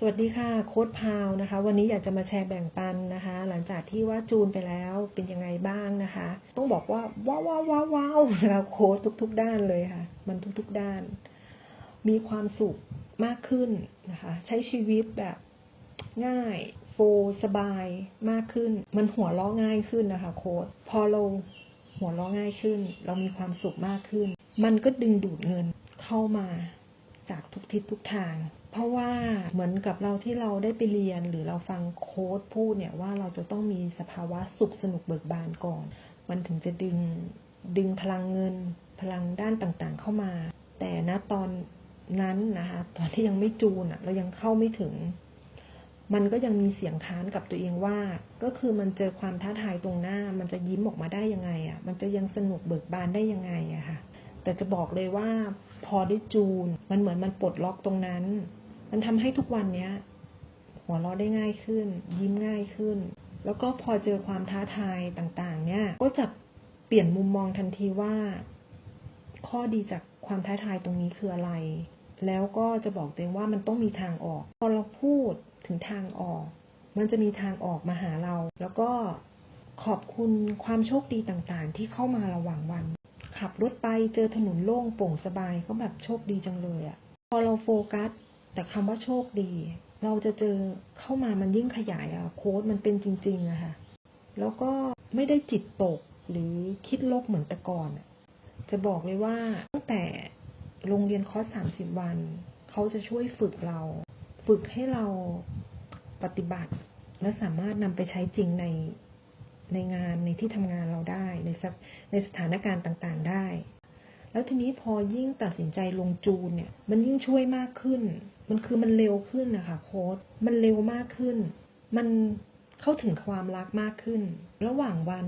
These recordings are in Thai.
สวัสดีค่ะโค้ดพาวนะคะ วันนี้อยากจะมาแชร์แบ่งปันนะคะ หลังจากที่ว่าจูนไปแล้วเป็นยังไงบ้างนะคะ ต้องบอกว่าว้าวว้าวว้าวว้าวนะคะโค้ดทุก ๆ ด้านเลยค่ะ มันทุก ๆ ด้าน มีความสุขมากขึ้นนะคะ ใช้ชีวิตแบบง่ายโฟสบายมากขึ้น มันหัวเราะง่ายขึ้นนะคะ โค้ดพอเราหัวเราะง่ายขึ้น เรามีความสุขมากขึ้น มันก็ดึงดูดเงินเข้ามาจากทุกทิศทุกทาง ราะว่าเหมือนกับเราที่เราได้ไปเรียน หรือเราฟังโค้ดพูดเนี่ยว่าเราจะต้องมีสภาวะสุขสนุกเบิกบานก่อน มันถึงจะดึงดึงพลังเงิน พลังด้านต่างๆเข้ามา แต่ณตอนนั้นนะคะตอนที่ยังไม่จูนอะเรายังเข้าไม่ถึง มันก็ยังมีเสียงค้านกับตัวเองว่า ก็คือมันเจอความท้าทายตรงหน้า มันจะยิ้มออกมาได้ยังไงอะ่ะมันจะยังสนุกเบิกบานได้ยังไงอะค่ะแต่จะบอกเลยว่าพอได้จูน มันเหมือนมันปลดล็อกตรงนั้น มันทำให้ทุกวันเนี้ย หัวเราะได้ง่ายขึ้น ยิ้มง่ายขึ้น แล้วก็พอเจอความท้าทายต่างๆ เนี่ย ก็จะเปลี่ยนมุมมองทันทีว่า ข้อดีจากความท้าทายตรงนี้คืออะไร แล้วก็จะบอกตัวเองว่ามันต้องมีทางออก พอเราพูดถึงทางออก มันจะมีทางออกมาหาเรา แล้วก็ขอบคุณความโชคดีต่างๆ ที่เข้ามาระหว่างวัน ขับรถไปเจอถนนโล่งโปร่งสบายก็แบบโชคดีจังเลยอะ่ะพอเราโฟกัส แต่คำว่าโชคดี เราจะเจอเข้ามามันยิ่งขยายอะโค้ดมันเป็นจริงๆอะค่ะ แล้วก็ไม่ได้จิตตกหรือคิดลบเหมือนแต่ก่อนจะบอกเลยว่าตั้งแต่โรงเรียนคอร์สสามสิบวัน เขาจะช่วยฝึกเรา ฝึกให้เราปฏิบัติ และสามารถนำไปใช้จริงในในงานในที่ทำงานเราได้ในสในสถานการณ์ต่างๆได้ แล้วทีนี้พอยิ่งตัดสินใจลงจูนเนี่ย มันยิ่งช่วยมากขึ้น มันคือมันเร็วขึ้นนะคะโค้ดมันเร็วมากขึ้น มันเข้าถึงความรักมากขึ้น ระหว่างวัน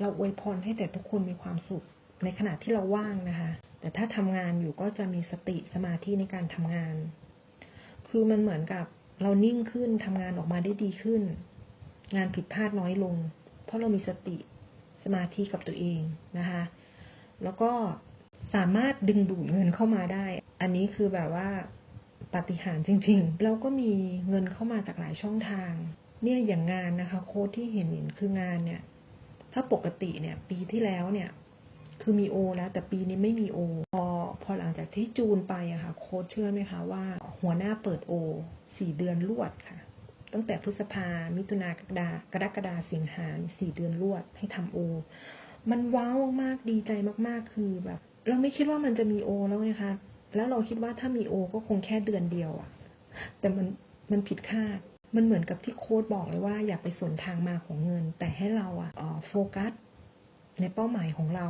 เราอวยพรให้แต่ทุกคนมีความสุข ในขณะที่เราว่างนะคะ แต่ถ้าทำงานอยู่ก็จะมีสติสมาธิในการทำงาน คือมันเหมือนกับเรานิ่งขึ้นทำงานออกมาได้ดีขึ้น งานผิดพลาดน้อยลง เพราะเรามีสติสมาธิกับตัวเองนะคะ แล้วก็ สามารถดึงดูดเงินเข้ามาได้ อันนี้คือแบบว่าปฏิหารจริงๆ แล้วก็มีเงินเข้ามาจากหลายช่องทาง เนี่ยอย่างงานนะคะ โค้ดที่เห็นเห็นคืองานเนี่ย ถ้าปกติเนี่ย ปีที่แล้วเนี่ย คือมีโอแล้ว แต่ปีนี้ไม่มีโอ พอพอหลังจากที่จูนไปอะค่ะ โค้ดเชื่อไหมคะว่า หัวหน้าเปิดโอสี่เดือนรวดค่ะ ตั้งแต่พฤษภา มิถุนากรกฎากรกฎาสิงหาสี่เดือนรวดให้ทำโอ มันว้าวมากๆดีใจมากๆ คือแบบ เราไม่คิดว่ามันจะมีโอแล้วไงคะ แล้วเราคิดว่าถ้ามีโอก็คงแค่เดือนเดียวอะแต่มันมันผิดคาด มันเหมือนกับที่โค้ดบอกเลยว่าอย่าไปสนทางมาของเงิน แต่ให้เราอะโฟกัสในเป้าหมายของเรา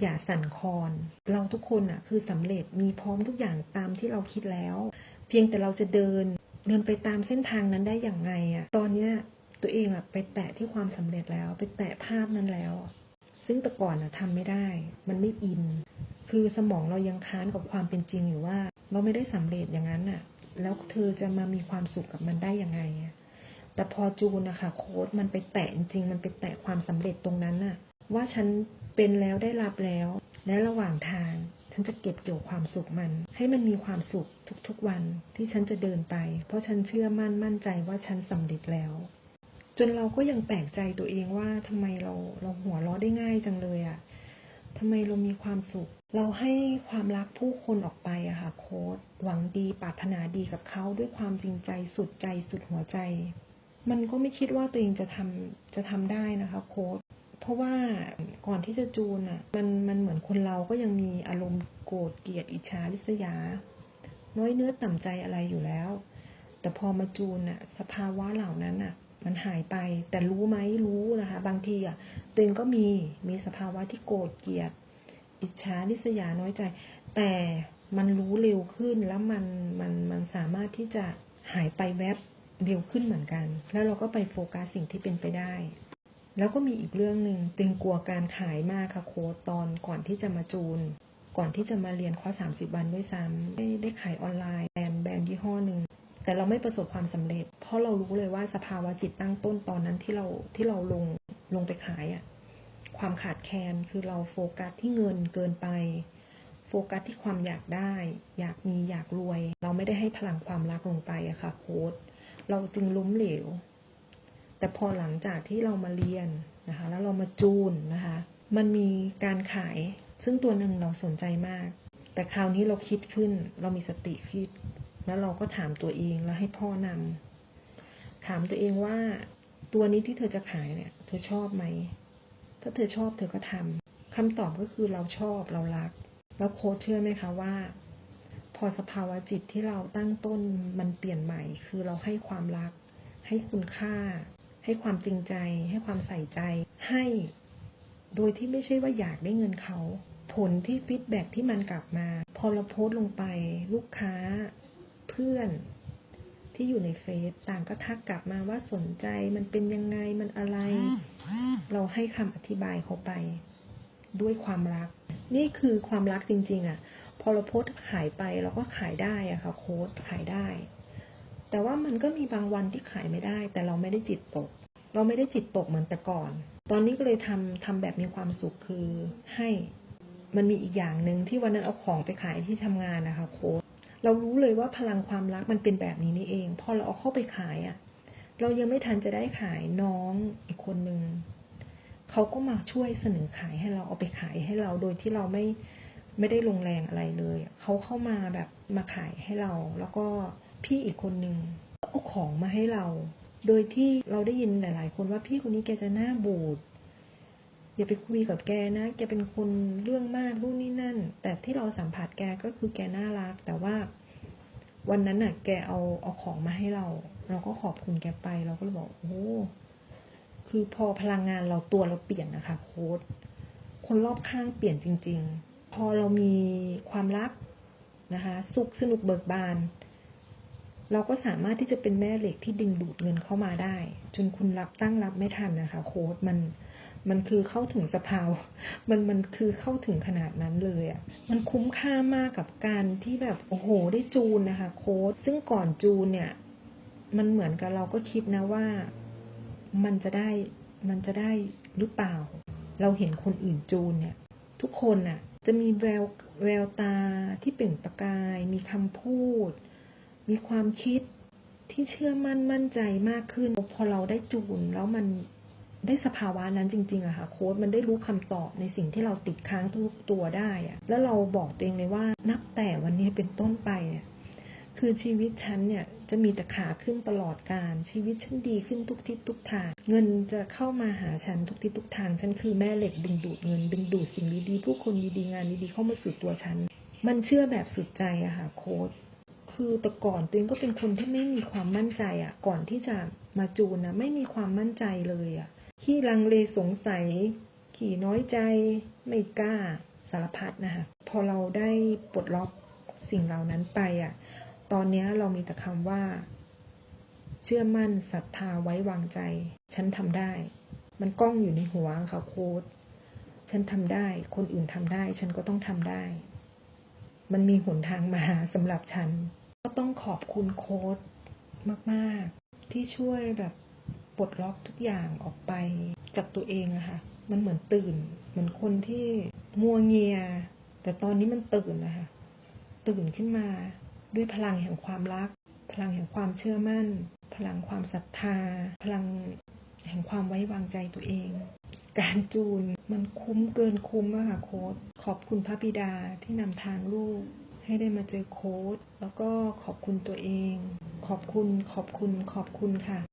อย่าสั่นคลอน เราทุกคนอะคือสำเร็จมีพร้อมทุกอย่างตามที่เราคิดแล้ว เพียงแต่เราจะเดิน เดินไปตามเส้นทางนั้นได้อย่างไงอะตอนเนี้ยตัวเองอะไปแตะที่ความสำเร็จแล้ว ไปแตะภาพนั้นแล้ว ซึ่งแต่ก่อนอะทำไม่ได้ มันไม่อิน คือสมองเรายังค้านกับความเป็นจริงอยู่ว่า เราไม่ได้สำเร็จอย่างนั้นอะแล้วเธอจะมามีความสุขกับมันได้ยังไงแต่พอจูนนะคะโค้ดมันไปแตะจริงมันไปแตะความสำเร็จตรงนั้นน่ะ ว่าฉันเป็นแล้วได้รับแล้ว และระหว่างทางฉันจะเก็บเกี่ยวความสุขมัน ให้มันมีความสุขทุกๆวันที่ฉันจะเดินไป เพราะฉันเชื่อมั่นมั่นใจว่าฉันสำเร็จแล้ว จนเราก็ยังแปลกใจตัวเองว่าทำไมเราเราหัวเราะได้ง่ายจังเลยอะ่ะทำไมเรามีความสุข เราให้ความรักผู้คนออกไปอะค่ะโค้ดหวังดีปรารถนาดีกับเขาด้วยความจริงใจสุดใจสุดหัวใจ มันก็ไม่คิดว่าตัวเองจะทำจะทำได้นะคะโค้ดเพราะว่าก่อนที่จะจูนอะมันมันเหมือนคนเราก็ยังมีอารมณ์โกรธเกลียดอิจฉาริษยา น้อยเนื้อต่ำใจอะไรอยู่แล้ว แต่พอมาจูนอะสภาวะเหล่านั้นอะมันหายไปแต่รู้ไหมรู้นะคะ บางทีอะตัวเองก็มีมีสภาวะที่โกรธเกลียด อิจฉาริษยาน้อยใจ แต่มันรู้เร็วขึ้นแล้วมันมันมันสามารถที่จะหายไปแวบเร็วขึ้นเหมือนกัน แล้วเราก็ไปโฟกัสสิ่งที่เป็นไปได้ แล้วก็มีอีกเรื่องหนึ่งต็งกลัวการขายมากค่ะโค้ดตอนก่อนที่จะมาจูน ก่อนที่จะมาเรียนคอร์สสามสิบวันด้วยซ้ำได้ได้ขายออนไลน์แบรนด์แบรนด์ยี่ห้อหนึ่งแต่เราไม่ประสบความสำเร็จ เพราะเรารู้เลยว่าสภาวะจิตตั้งต้นตอนนั้นที่เราที่เราลงลงไปขายอะ่ะ ความขาดแคลนคือเราโฟกัสที่เงินเกินไป โฟกัสที่ความอยากได้ อยากมีอยากรวย เราไม่ได้ให้พลังความรักลงไปอะค่ะโค้ดเราจึงล้มเหลว แต่พอหลังจากที่เรามาเรียนนะคะ แล้วเรามาจูนนะคะ มันมีการขาย ซึ่งตัวหนึ่งเราสนใจมาก แต่คราวนี้เราคิดขึ้น เรามีสติคิด แล้วเราก็ถามตัวเองแล้วให้พ่อนำถามตัวเองว่าตัวนี้ที่เธอจะขายเนี่ย เธอชอบไหม ถ้าเธอชอบเธอก็ทำคำตอบก็คือเราชอบเรารัก แล้วโค้ชเชื่อไหมคะว่า พอสภาวะจิตที่เราตั้งต้นมันเปลี่ยนใหม่ คือเราให้ความรัก ให้คุณค่า ให้ความจริงใจ ให้ความใส่ใจ ให้ โดยที่ไม่ใช่ว่าอยากได้เงินเขา ผลที่ฟีดแบ็กที่มันกลับมา พอเราโพสต์ลงไป ลูกค้า เพื่อน ที่อยู่ในเฟซต่างก็ทักกลับมาว่าสนใจมันเป็นยังไงมันอะไร เราให้คำอธิบายเขาไป ด้วยความรัก นี่คือความรักจริง ๆ อะ พอเราโพสต์ขายไปเราก็ขายได้อะค่ะโค้ดขายได้ แต่ว่ามันก็มีบางวันที่ขายไม่ได้ แต่เราไม่ได้จิตตก เราไม่ได้จิตตกเหมือนแต่ก่อน ตอนนี้ก็เลยทำทำแบบมีความสุขคือให้มันมีอีกอย่างหนึ่งที่วันนั้นเอาของไปขายที่ทำงานนะคะโค้ด เรารู้เลยว่าพลังความรักมันเป็นแบบนี้นี่เอง พอเราเอาเข้าไปขายอะ เรายังไม่ทันจะได้ขายน้องอีกคนนึงเขาก็มาช่วยเสนอขายให้เราเอาไปขายให้เราโดยที่เราไม่ไม่ได้ลงแรงอะไรเลย เขาเข้ามาแบบมาขายให้เรา แล้วก็พี่อีกคนนึงเอาของมาให้เรา โดยที่เราได้ยินหลาย ๆ คนว่าพี่คนนี้แกจะหน้าบูด อย่าไปคุยกับแกนะ แกเป็นคนเรื่องมากนู่นนี่นั่น แต่ที่เราสัมผัสแกก็คือแกน่ารัก แต่ว่าวันนั้นน่ะ แกเอาเอาของมาให้เรา เราก็ขอบคุณแกไป เราก็เลยบอกโอ้คือพอพลังงานเราตัวเราเปลี่ยนนะคะโค้ดคนรอบข้างเปลี่ยนจริง ๆ พอเรามีความรักนะคะ สุขสนุกเบิกบาน เราก็สามารถที่จะเป็นแม่เหล็กที่ดึงดูดเงินเข้ามาได้ จนคุณรับตั้งรับไม่ทันนะคะ โค้ดมัน มันคือเข้าถึงสภาวะมันมันคือเข้าถึงขนาดนั้นเลยอะ่ะ มันคุ้มค่ามากกับการที่แบบโอ้โหได้จูนนะคะ โค้ดซึ่งก่อนจูนเนี่ย มันเหมือนกับเราก็คิดนะว่ามันจะได้มันจะได้หรือเปล่า เราเห็นคนอื่นจูนเนี่ย ทุกคนน่ะ จะมีแววแววตาที่เปล่งประกาย มีคำพูด มีความคิดที่เชื่อมั่นมั่นใจมากขึ้น พอเราได้จูนแล้วมัน ได้สภาวะนั้นจริงๆอะค่ะโค้ดมันได้รู้คำตอบในสิ่งที่เราติดค้างทุกตัวได้อะแล้วเราบอกตัวเองเลยว่านับแต่วันนี้เป็นต้นไปเนี่ยคือชีวิตฉันเนี่ยจะมีแต่ขาขึ้นตลอดการ ชีวิตฉันดีขึ้นทุกทิศทุกทาง เงินจะเข้ามาหาฉันทุกทิศทุกทาง ฉันคือแม่เหล็กดึงดูดเงินดึงดูดสิ่งดีๆผู้คนดีๆงานดีๆเข้ามาสู่ตัวฉัน มันเชื่อแบบสุดใจอะค่ะโค้ดคือแต่ก่อนตัวเองก็เป็นคนที่ไม่มีความมั่นใจอะก่อนที่จะมาจูนนะไม่มีความมั่นใจเลยอะ ขี้ลังเลสงสัย ขี่น้อยใจ ไม่กล้าสารพัดนะคะพอเราได้ปลดล็อกสิ่งเหล่านั้นไปอะตอนนี้เรามีแต่คำว่า เชื่อมั่นศรัทธาไว้วางใจ ฉันทำได้ มันกล้องอยู่ในหัวค่ะโค้ดฉันทำได้ คนอื่นทำได้ ฉันก็ต้องทำได้ มันมีหนทางมาสำหรับฉัน ก็ต้องขอบคุณโค้ดมาก ๆ ที่ช่วยแบบ ปลดล็อกทุกอย่างออกไปจากตัวเองอะค่ะ มันเหมือนตื่น เหมือนคนที่มัวเงีย แต่ตอนนี้มันตื่นนะคะ ตื่นขึ้นมาด้วยพลังแห่งความรัก พลังแห่งความเชื่อมั่น พลังความศรัทธา พลังแห่งความไว้วางใจตัวเอง การจูนมันคุ้มเกินคุ้มอะค่ะโค้ดขอบคุณพระบิดาที่นำทางลูก ให้ได้มาเจอโค้ดแล้วก็ขอบคุณตัวเอง ขอบคุณขอบคุณขอบคุณค่ะ